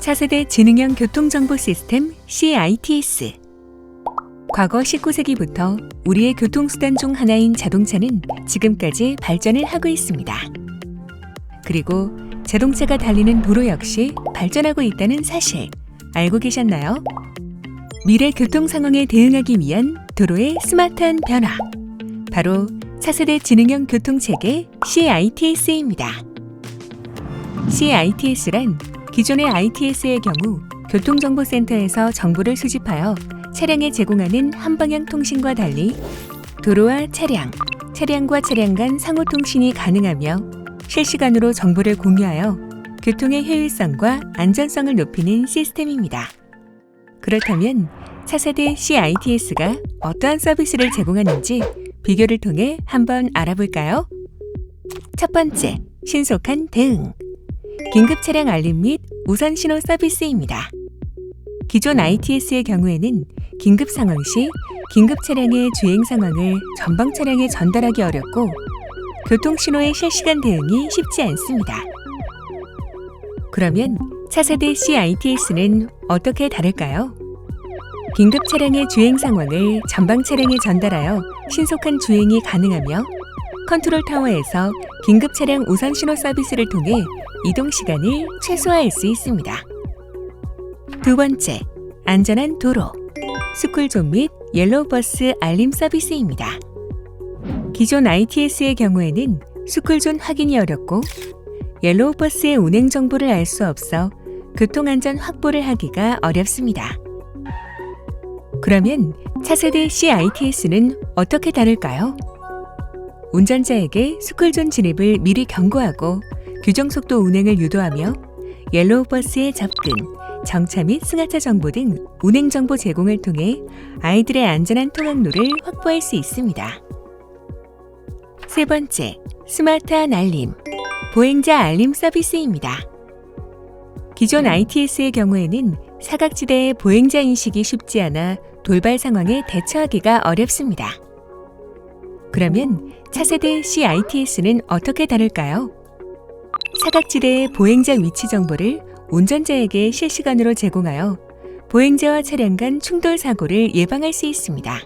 차세대 지능형 교통정보 시스템 CITS. 과거 19세기부터 우리의 교통수단 중 하나인 자동차는 지금까지 발전을 하고 있습니다. 그리고 자동차가 달리는 도로 역시 발전하고 있다는 사실 알고 계셨나요? 미래 교통 상황에 대응하기 위한 도로의 스마트한 변화. 바로 차세대 지능형 교통체계 CITS입니다. CITS란 기존의 ITS의 경우 교통정보센터에서 정보를 수집하여 차량에 제공하는 한방향 통신과 달리 도로와 차량, 차량과 차량 간 상호 통신이 가능하며 실시간으로 정보를 공유하여 교통의 효율성과 안전성을 높이는 시스템입니다. 그렇다면 차세대 CITS가 어떠한 서비스를 제공하는지 비교를 통해 한번 알아볼까요? 첫 번째, 신속한 대응. 긴급 차량 알림 및 우선 신호 서비스입니다. 기존 ITS의 경우에는 긴급 상황 시 긴급 차량의 주행 상황을 전방 차량에 전달하기 어렵고 교통 신호의 실시간 대응이 쉽지 않습니다. 그러면 차세대 CITS는 어떻게 다를까요? 긴급 차량의 주행 상황을 전방 차량에 전달하여 신속한 주행이 가능하며 컨트롤 타워에서 긴급 차량 우선 신호 서비스를 통해 이동 시간을 최소화할 수 있습니다. 두 번째, 안전한 도로. 스쿨존 및 옐로우 버스 알림 서비스입니다. 기존 ITS의 경우에는 스쿨존 확인이 어렵고 옐로우 버스의 운행 정보를 알 수 없어 교통안전 확보를 하기가 어렵습니다. 그러면 차세대 CITS는 어떻게 다를까요? 운전자에게 스쿨존 진입을 미리 경고하고 규정 속도 운행을 유도하며 옐로우 버스의 접근, 정차 및 승하차 정보 등 운행 정보 제공을 통해 아이들의 안전한 통학로를 확보할 수 있습니다. 세 번째, 스마트한 알림, 보행자 알림 서비스입니다. 기존 ITS의 경우에는 사각지대의 보행자 인식이 쉽지 않아 돌발 상황에 대처하기가 어렵습니다. 그러면 차세대 CITS는 어떻게 다를까요? 사각지대의 보행자 위치 정보를 운전자에게 실시간으로 제공하여 보행자와 차량 간 충돌 사고를 예방할 수 있습니다.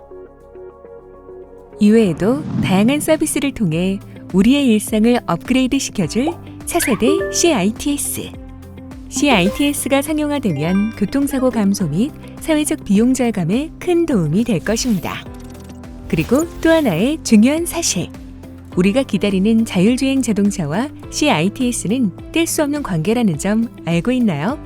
이외에도 다양한 서비스를 통해 우리의 일상을 업그레이드 시켜줄 차세대 CITS. CITS가 상용화되면 교통사고 감소 및 사회적 비용 절감에 큰 도움이 될 것입니다. 그리고 또 하나의 중요한 사실. 우리가 기다리는 자율주행 자동차와 CITS는 뗄 수 없는 관계라는 점 알고 있나요?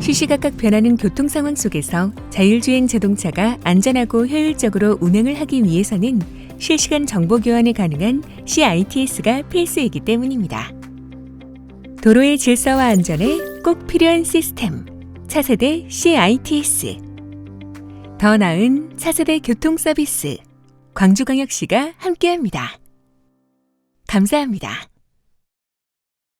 시시각각 변하는 교통 상황 속에서 자율주행 자동차가 안전하고 효율적으로 운행을 하기 위해서는 실시간 정보 교환이 가능한 CITS가 필수이기 때문입니다. 도로의 질서와 안전에 꼭 필요한 시스템. 차세대 CITS. 더 나은 차세대 교통 서비스. 광주광역시가 함께합니다. 감사합니다.